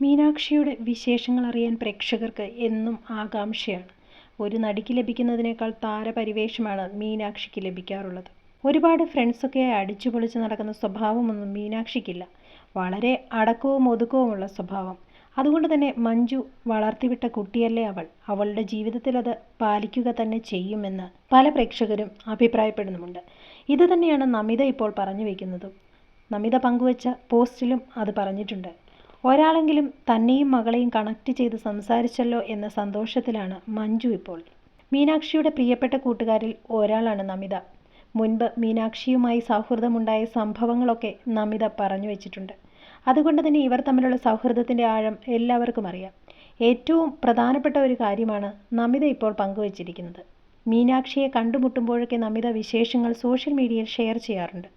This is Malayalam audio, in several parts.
മീനാക്ഷിയുടെ വിശേഷങ്ങൾ അറിയാൻ പ്രേക്ഷകർക്ക് എന്നും ആകാംക്ഷയാണ്. ഒരു നടിക്ക് ലഭിക്കുന്നതിനേക്കാൾ താരപരിവേഷമാണ് മീനാക്ഷിക്ക് ലഭിക്കാറുള്ളത്. ഒരുപാട് ഫ്രണ്ട്സൊക്കെ അടിച്ചുപൊളിച്ച് നടക്കുന്ന സ്വഭാവമൊന്നും മീനാക്ഷിക്കില്ല. വളരെ അടക്കവും ഒതുക്കവുമുള്ള സ്വഭാവം. അതുകൊണ്ട് തന്നെ മഞ്ജു വളർത്തിവിട്ട കുട്ടിയല്ലേ അവൾ. അവളുടെ ജീവിതത്തിൽ അത് പാലിക്കുക തന്നെ ചെയ്യുമെന്ന് പല പ്രേക്ഷകരും അഭിപ്രായപ്പെടുന്നുമുണ്ട്. ഇത് തന്നെയാണ് നമിത ഇപ്പോൾ പറഞ്ഞു വയ്ക്കുന്നതും നമിത പങ്കുവച്ച പോസ്റ്റിലും അത് പറഞ്ഞിട്ടുണ്ട്. ഒരാളെങ്കിലും തന്നെയും മകളെയും കണക്ട് ചെയ്ത് സംസാരിച്ചല്ലോ എന്ന സന്തോഷത്തിലാണ് മഞ്ജു ഇപ്പോൾ. മീനാക്ഷിയുടെ പ്രിയപ്പെട്ട കൂട്ടുകാരിൽ ഒരാളാണ് നമിത. മുൻപ് മീനാക്ഷിയുമായി സൗഹൃദമുണ്ടായ സംഭവങ്ങളൊക്കെ നമിത പറഞ്ഞു വെച്ചിട്ടുണ്ട്. അതുകൊണ്ട് തന്നെ ഇവർ തമ്മിലുള്ള സൗഹൃദത്തിന്റെ ആഴം എല്ലാവർക്കും അറിയാം. ഏറ്റവും പ്രധാനപ്പെട്ട ഒരു കാര്യമാണ് നമിത ഇപ്പോൾ പങ്കുവച്ചിരിക്കുന്നത്. മീനാക്ഷിയെ കണ്ടുമുട്ടുമ്പോഴൊക്കെ നമിത വിശേഷങ്ങൾ സോഷ്യൽ മീഡിയയിൽ ഷെയർ ചെയ്യാറുണ്ട്.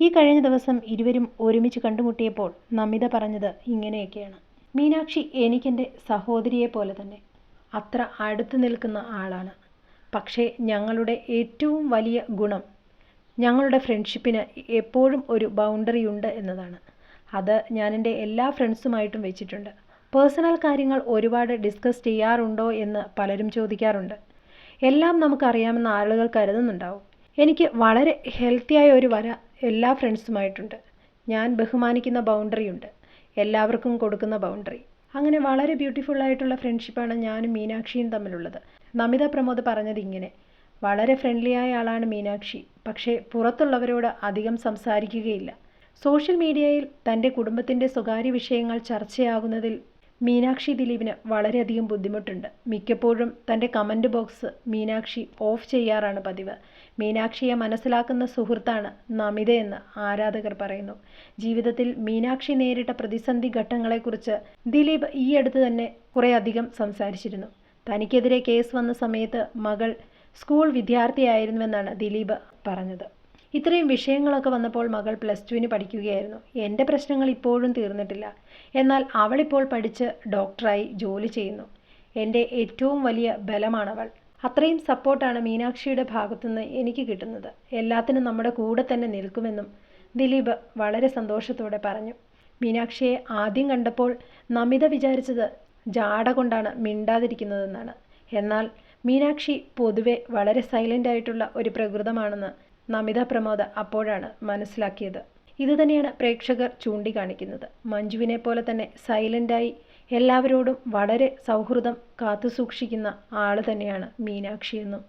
ഈ കഴിഞ്ഞ ദിവസം ഇരുവരും ഒരുമിച്ച് കണ്ടുമുട്ടിയപ്പോൾ നമിത പറഞ്ഞത് ഇങ്ങനെയൊക്കെയാണ്. മീനാക്ഷി എനിക്കെന്റെ സഹോദരിയെ പോലെ തന്നെ. അത്ര അടുത്ത് നിൽക്കുന്ന ആളാണ്. പക്ഷേ ഞങ്ങളുടെ ഏറ്റവും വലിയ ഗുണം ഞങ്ങളുടെ ഫ്രണ്ട്ഷിപ്പിന് എപ്പോഴും ഒരു ബൗണ്ടറി ഉണ്ട് എന്നതാണ്. അത് ഞാൻ എന്റെ എല്ലാ ഫ്രണ്ട്സുമായിട്ടും വെച്ചിട്ടുണ്ട്. പേഴ്സണൽ കാര്യങ്ങൾ ഒരുപാട് ഡിസ്കസ് ചെയ്യാറുണ്ടോ എന്ന് പലരും ചോദിക്കാറുണ്ട്. എല്ലാം നമുക്കറിയാമെന്ന് ആളുകൾ കരുതുന്നുണ്ടാവും. എനിക്ക് വളരെ ഹെൽത്തിയായ ഒരു വര എല്ലാ ഫ്രണ്ട്സുമായിട്ടുണ്ട്. ഞാൻ ബഹുമാനിക്കുന്ന ബൗണ്ടറി ഉണ്ട്. എല്ലാവർക്കും കൊടുക്കുന്ന ബൗണ്ടറി അങ്ങനെ വളരെ ബ്യൂട്ടിഫുൾ ആയിട്ടുള്ള ഫ്രണ്ട്ഷിപ്പാണ് ഞാനും മീനാക്ഷിയും തമ്മിലുള്ളത്. നമിത പ്രമോദ് പറഞ്ഞത് ഇങ്ങനെ വളരെ ഫ്രണ്ട്ലിയായ ആളാണ് മീനാക്ഷി പക്ഷേ പുറത്തുള്ളവരോട് അധികം സംസാരിക്കുകയില്ല. സോഷ്യൽ മീഡിയയിൽ തന്റെ കുടുംബത്തിന്റെ സ്വകാര്യ വിഷയങ്ങൾ ചർച്ചയാകുന്നതിൽ മീനാക്ഷി ദിലീപിന് വളരെയധികം ബുദ്ധിമുട്ടുണ്ട്. മിക്കപ്പോഴും തന്റെ കമന്റ് ബോക്സ് മീനാക്ഷി ഓഫ് ചെയ്യാറാണ് പതിവ്. മീനാക്ഷിയെ മനസ്സിലാക്കുന്ന സുഹൃത്താണ് നമിതയെന്ന് ആരാധകർ പറയുന്നു. ജീവിതത്തിൽ മീനാക്ഷി നേരിട്ട പ്രതിസന്ധി ഘട്ടങ്ങളെക്കുറിച്ച് ദിലീപ് ഈയടുത്ത് തന്നെ കുറേയധികം സംസാരിച്ചിരുന്നു. തനിക്കെതിരെ കേസ് വന്ന സമയത്ത് മകൾ സ്കൂൾ വിദ്യാർത്ഥിയായിരുന്നുവെന്നാണ് ദിലീപ് പറഞ്ഞത്. ഇത്രയും വിഷയങ്ങളൊക്കെ വന്നപ്പോൾ മകൾ പ്ലസ് ടുവിന് പഠിക്കുകയായിരുന്നു. എന്റെ പ്രശ്നങ്ങൾ ഇപ്പോഴും തീർന്നിട്ടില്ല. എന്നാൽ അവളിപ്പോൾ പഠിച്ച് ഡോക്ടറായി ജോലി ചെയ്യുന്നു. എന്റെ ഏറ്റവും വലിയ ബലമാണവൾ. അത്രയും സപ്പോർട്ടാണ് മീനാക്ഷിയുടെ ഭാഗത്തുനിന്ന് എനിക്ക് കിട്ടുന്നത്. എല്ലാത്തിനും നമ്മുടെ കൂടെ തന്നെ നിൽക്കുമെന്നും ദിലീപ് വളരെ സന്തോഷത്തോടെ പറഞ്ഞു. മീനാക്ഷിയെ ആദ്യം കണ്ടപ്പോൾ നമിത വിചാരിച്ചത് ജാട കൊണ്ടാണ് മിണ്ടാതിരിക്കുന്നതെന്നാണ്. എന്നാൽ മീനാക്ഷി പൊതുവെ വളരെ സൈലന്റ് ആയിട്ടുള്ള ഒരു പ്രകൃതമാണെന്ന് നമിത പ്രമോദ അപ്പോഴാണ് മനസ്സിലാക്കിയത്. ഇതുതന്നെയാണ് പ്രേക്ഷകർ ചൂണ്ടിക്കാണിക്കുന്നത്. മഞ്ജുവിനെ പോലെ തന്നെ സൈലന്റായി എല്ലാവരോടും വളരെ സൗഹൃദം കാത്തുസൂക്ഷിക്കുന്ന ആൾ തന്നെയാണ് മീനാക്ഷിയെന്നും